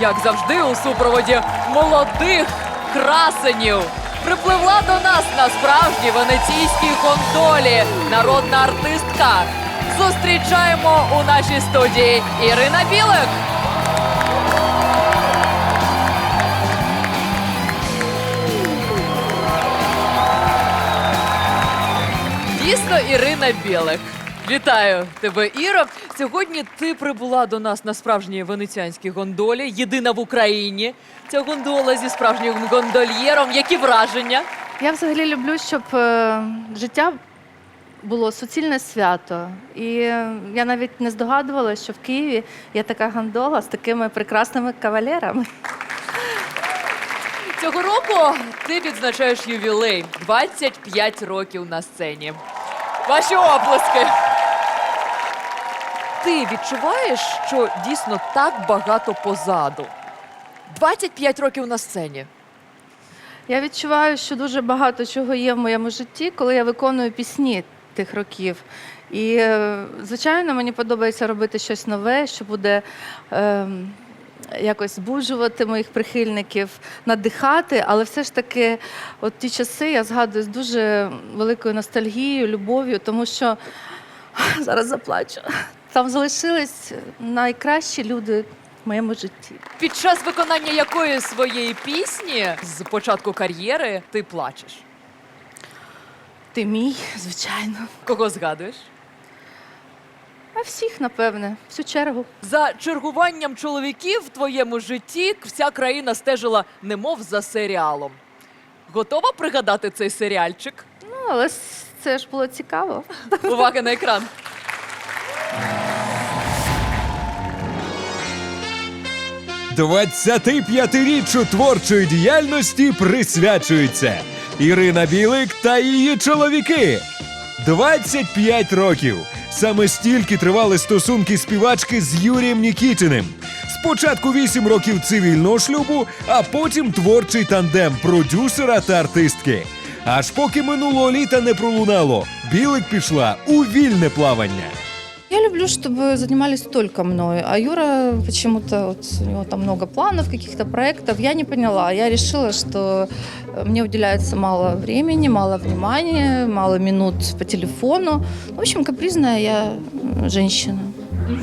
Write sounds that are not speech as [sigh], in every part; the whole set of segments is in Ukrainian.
як завжди, у супроводі молодих красенів. Припливла до нас на справжній венеційській гондолі народна артистка. Зустрічаємо у нашій студії Ірина Білик. Дійсно, Ірина Білик. Вітаю тебе, Іро. Сьогодні ти прибула до нас на справжній венеціанській гондолі, єдина в Україні. Ця гондола зі справжнім гондольєром. Які враження? Я взагалі люблю, щоб е, життя було суцільне свято. І я навіть не здогадувалася, що в Києві є така гондола з такими прекрасними кавалерами. Цього року ти відзначаєш ювілей 25 років на сцені. Ваші оплески. Ти відчуваєш, що дійсно так багато позаду. 25 років на сцені. Я відчуваю, що дуже багато чого є в моєму житті, коли я виконую пісні тих років. І, е, звичайно, мені подобається робити щось нове, що буде ем, якось збуджувати моїх прихильників, надихати, але все ж таки, от ті часи я згадую з дуже великою ностальгією, любов'ю, тому що зараз заплачу. Там залишились найкращі люди в моєму житті. Під час виконання якої своєї пісні з початку кар'єри ти плачеш? Ти мій, звичайно. Кого згадуєш? А всіх, напевне, всю чергу. За чергуванням чоловіків в твоєму житті вся країна стежила немов за серіалом. Готова пригадати цей серіальчик? Ну, але с- це ж було цікаво. Увага на екран. – 25-річчю творчої діяльності присвячується Ірина Білик та її чоловіки. 25 років. Саме стільки тривали стосунки співачки з Юрієм Нікітіним. Спочатку 8 років цивільного шлюбу, а потім творчий тандем продюсера та артистки. Аж поки минулого літа не пролунало, Білик пішла у вільне плавання. Я люблю, чтобы занимались только мной, а Юра почему-то вот у него там много планов, каких-то проектов. Я не поняла. Я решила, что э, мне уделяется мало времени, мало внимания, мало минут по телефону. В общем, капризная я м, женщина.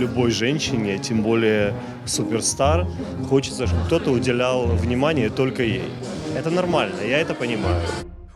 любой женщине, тем более суперстар, хочется, чтобы кто-то уделял внимание только ей. Это нормально, я это понимаю.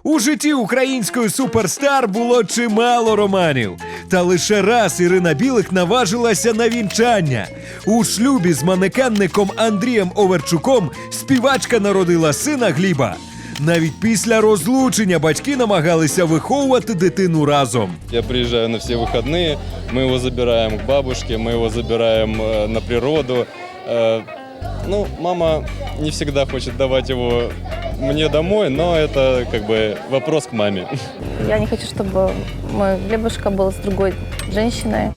У житті української суперстар було чимало романів. Та лише раз Ірина Білик наважилася на вінчання. У шлюбі з манекенником Андрієм Оверчуком співачка народила сина Гліба. Навіть після розлучення батьки намагалися виховувати дитину разом. Я приезжаю на все выходные, мы его забираем к бабушке, мы его забираем э, на природу. Э, ну, мама не всегда хочет давать его мне домой, но это как бы вопрос к маме. Я не хочу, чтобы мой Глебушка был с другой женщиной.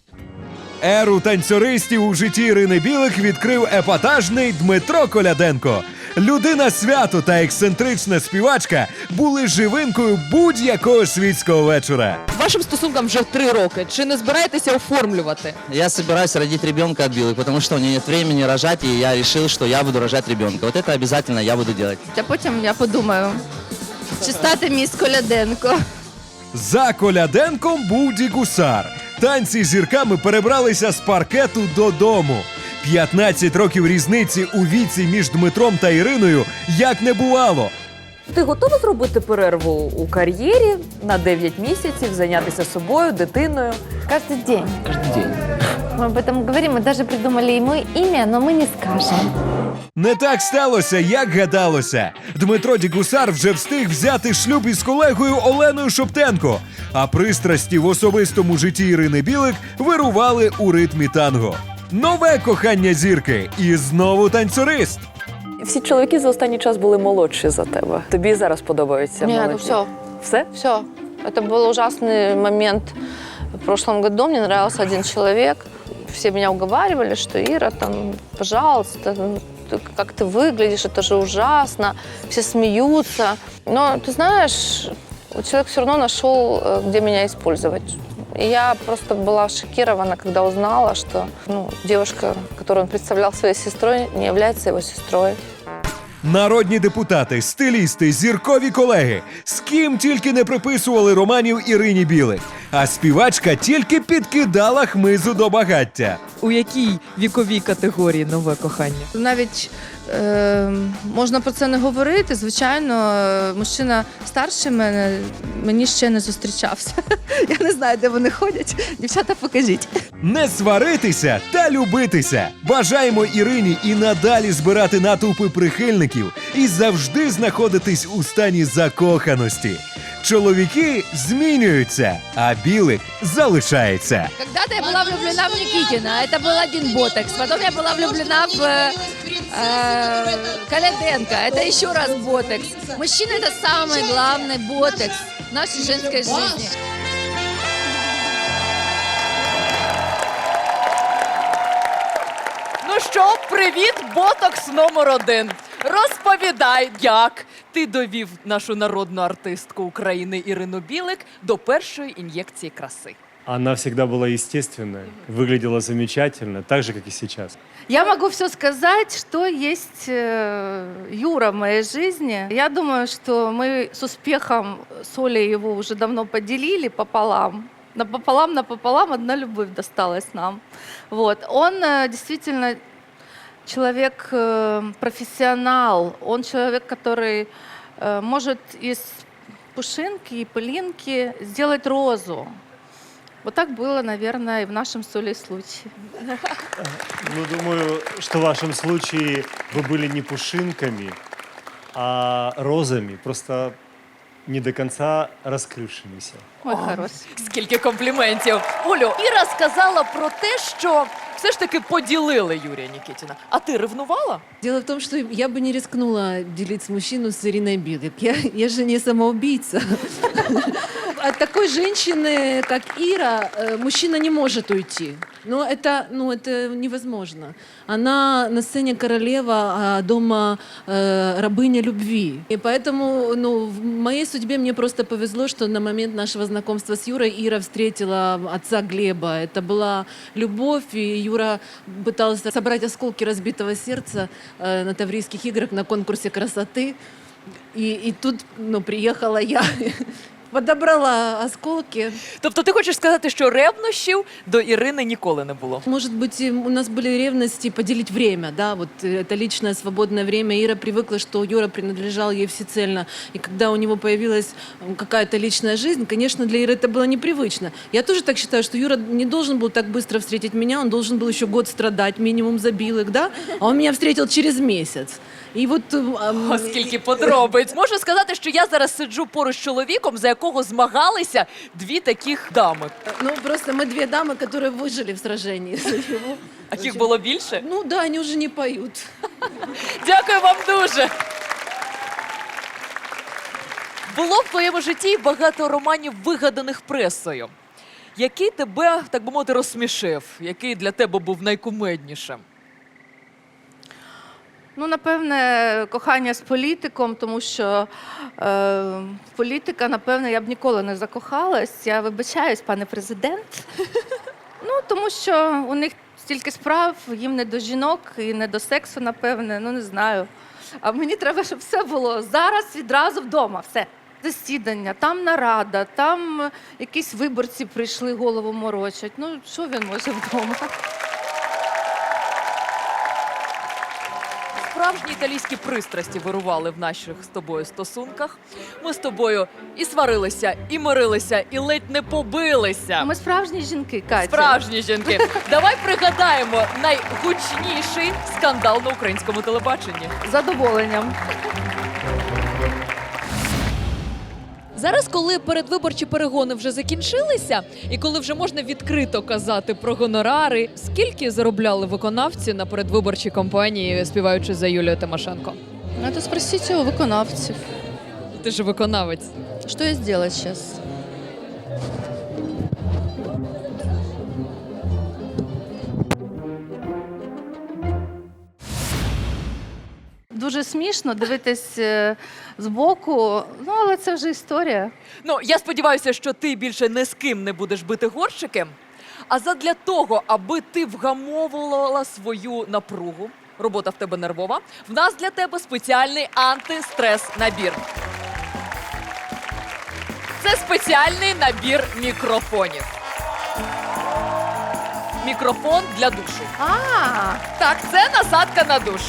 Еру танцюристів у житті Ірини Білик відкрив епатажний Дмитро Коляденко. Людина свято та ексцентрична співачка були живинкою будь-якого світського вечора. Вашим стосункам вже три роки. Чи не збираєтеся оформлювати? Я собираюсь родить ребенка от Билы, потому что у нет времени рожать, и я решил, что я буду рожать ребенка. Вот это обязательно я буду делать. А потім я подумаю, чи стати міс Коляденко. За Коляденком був Дігусар. Танці з зірками перебралися з паркету додому. 15 років різниці у віці між Дмитром та Іриною як не бувало. Ти готова зробити перерву у кар'єрі на 9 місяців, зайнятися собою, дитиною? Каждый день. Каждый день. Мы об этом говорим, мы даже придумали ему имя, но мы не скажем. Не так сталося, як гадалося. Дмитро Дігусар вже встиг взяти шлюб із колегою Оленою Шоптенко. А пристрасті в особистому житті Ірини Білик вирували у ритмі танго. Нове кохання зірки і знову танцюрист. Всі чоловіки за останній час були молодші за тебе. Тобі зараз подобаються Нет, ну молоді? все, Все? все. Это был ужасный момент. В прошлом году мне нравился один человек. Все меня уговаривали, что Ира, там, пожалуйста, ну, ты- как ты выглядишь, это же ужасно. Все смеются. Но ты знаешь, вот человек все равно нашел, э, где меня использовать. Я просто была шокирована, когда узнала, что ну, девушка, которую он представлял своей сестрой, не является его сестрой. Народні депутати, стилісти, зіркові колеги. З ким тільки не приписували романів Ірині Білик. А співачка тільки підкидала хмизу до багаття. У якій віковій категорії нове кохання? Навіть е, можна про це не говорити. Звичайно, е, мужчина старший мене мені ще не зустрічався. [laughs] Я не знаю, де вони ходять. Дівчата, покажіть. Не сваритися та любитися. Бажаємо Ірині і надалі збирати натовпи прихильників і завжди знаходитись у стані закоханості. Чоловіки змінюються, а білик залишається. Когда-то я была влюблена в Никитина, это был один ботекс. Потом я была влюблена в э, э, Каляденко, это еще раз ботекс. Мужчина это самый главный ботекс в нашей женской жизни. Ну що, привіт, ботокс номер один. Розповідай, як ти довів нашу народну артистку України Ірину Білик до першої ін'єкції краси. Она всегда была естественной, выглядела замечательно, так же, как и сейчас. Я могу все сказать, что есть э, Юра в моей жизни. Я думаю, что мы с успехом с Олей его уже давно поделили пополам. Напополам, напополам одна любовь досталась нам. Вот. Он э, действительно человек э, профессионал. Он человек, который э, может из пушинки и пылинки сделать розу. Вот так было, наверное, и в нашем с Олей случае. Ну, думаю, что в вашем случае вы были не пушинками, а розами, просто не до конца раскрывшимися. Ой, хороший. Скільки компліментів. Олю, Іра сказала про те, що все ж таки поділили Юрія Нікітіна. А ти ревнувала? Дело в том, что я бы не рискнула делить мужчину с Ириной Билик. Я, я же не самоубийца. От такой женщины, как Ира, э, мужчина не может уйти. Но это, ну, это невозможно. Она на сцене королева, а дома э, рабыня любви. И поэтому ну, в моей судьбе мне просто повезло, что на момент нашего знакомства с Юрой Ира встретила отца Глеба. Это была любовь, и Юра пытался собрать осколки разбитого сердца э, на Таврийских играх на конкурсе красоты. И, и тут ну, приехала я, [laughs] подобрала осколки. Тобто ти хочеш сказати, що ревнощів до Ірини ніколи не було? Может быть, и у нас были ревности поделить время, да, вот э, это личное свободное время. Ира привыкла, что Юра принадлежал ей всецельно. И когда у него появилась м, какая-то личная жизнь, конечно, для Иры это было непривычно. Я тоже так считаю, что Юра не должен был так быстро встретить меня, он должен был еще год страдать, минимум забил их, да, а он меня встретил через месяц. И вот... э, а, м, О, скільки подробиць. Можу сказати, що я зараз сиджу поруч з чоловіком, за якого змагалися дві таких дами. Ну, просто мы две дамы, которые выжили в сражении за него. А їх було більше? Ну да, они уже не поют. Дякую вам дуже. Було в твоєму житті багато романів, вигаданих пресою. Який тебе, так би мовити, розсмішив? Який для тебе був найкумеднішим? Ну, напевне, кохання з політиком, тому що е, політика, напевне, я б ніколи не закохалась. Я вибачаюсь, пане президент. [laughs] Ну, тому що у них стільки справ, їм не до жінок і не до сексу, напевне, ну не знаю. А мені треба, щоб все було зараз відразу вдома. Все. Засідання, там нарада, там якісь виборці прийшли, голову морочать. Ну, що він може вдома? Справжні італійські пристрасті вирували в наших з тобою стосунках. Ми з тобою і сварилися, і мирилися, і ледь не побилися. Ми справжні жінки, Катя. Справжні жінки. Давай пригадаємо найгучніший скандал на українському телебаченні. З задоволенням. Зараз, коли передвиборчі перегони вже закінчилися, і коли вже можна відкрито казати про гонорари, скільки заробляли виконавці на передвиборчій кампанії, співаючи за Юлію Тимошенко? Это спросите у виконавців. Ти ж виконавець. Что я сделала сейчас? Дуже смішно дивитись е, збоку. Ну, але це вже історія. Ну, я сподіваюся, що ти більше не з ким не будеш бити горщики. А задля того, аби ти вгамовувала свою напругу, робота в тебе нервова, в нас для тебе спеціальний антистрес-набір. Це спеціальний набір мікрофонів. Мікрофон для душу. А, Так, це насадка на душ.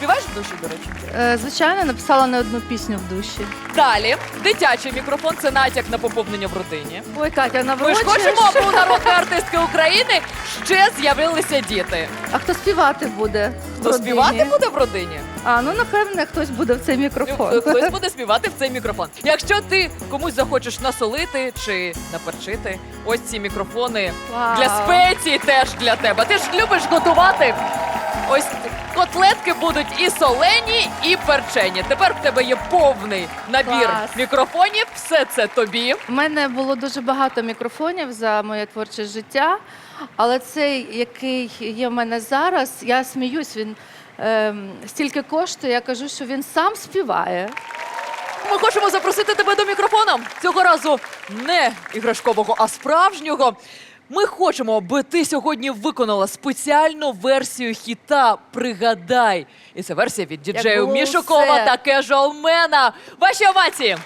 Співаєш в душі, до речі? е, звичайно, написала не одну пісню в душі. Далі, дитячий мікрофон це натяк на поповнення в родині. Ой, Катя, Ми ж наврочуєш. хочемо, аби у [laughs] народної артистки України ще з'явилися діти. А хто співати буде? в Хто родині? співати буде в родині? А, ну напевне, хтось буде в цей мікрофон. Хтось [laughs] буде співати в цей мікрофон. Якщо ти комусь захочеш насолити чи наперчити, ось ці мікрофони Вау. для спеції теж для тебе. Ти ж любиш готувати. Ось котлетки будуть і солені, і перчені. Тепер в тебе є повний набір Клас. мікрофонів. Все це тобі. У мене було дуже багато мікрофонів за моє творче життя, але цей, який є в мене зараз, я сміюсь, він ем, стільки коштує, я кажу, що він сам співає. Ми хочемо запросити тебе до мікрофона. Цього разу не іграшкового, а справжнього. Ми хочемо, аби ти сьогодні виконала спеціальну версію хіта Пригадай. І це версія від діджею було Мішукова все. та Кежуалмена. Ваші овації!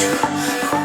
you.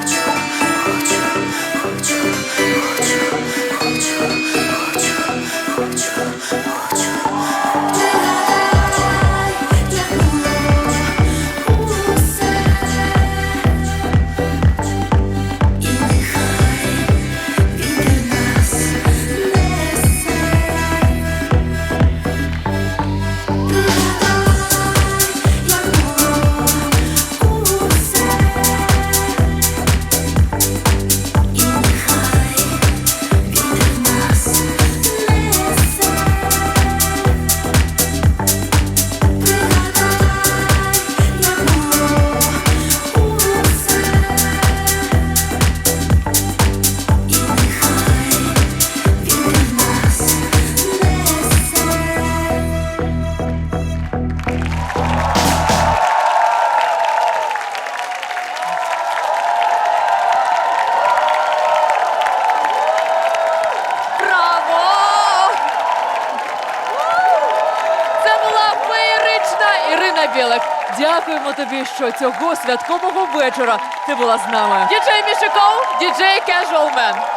Дякуємо тобі, що цього святкового вечора ти була з нами. Діджей Мішиков, діджей Man.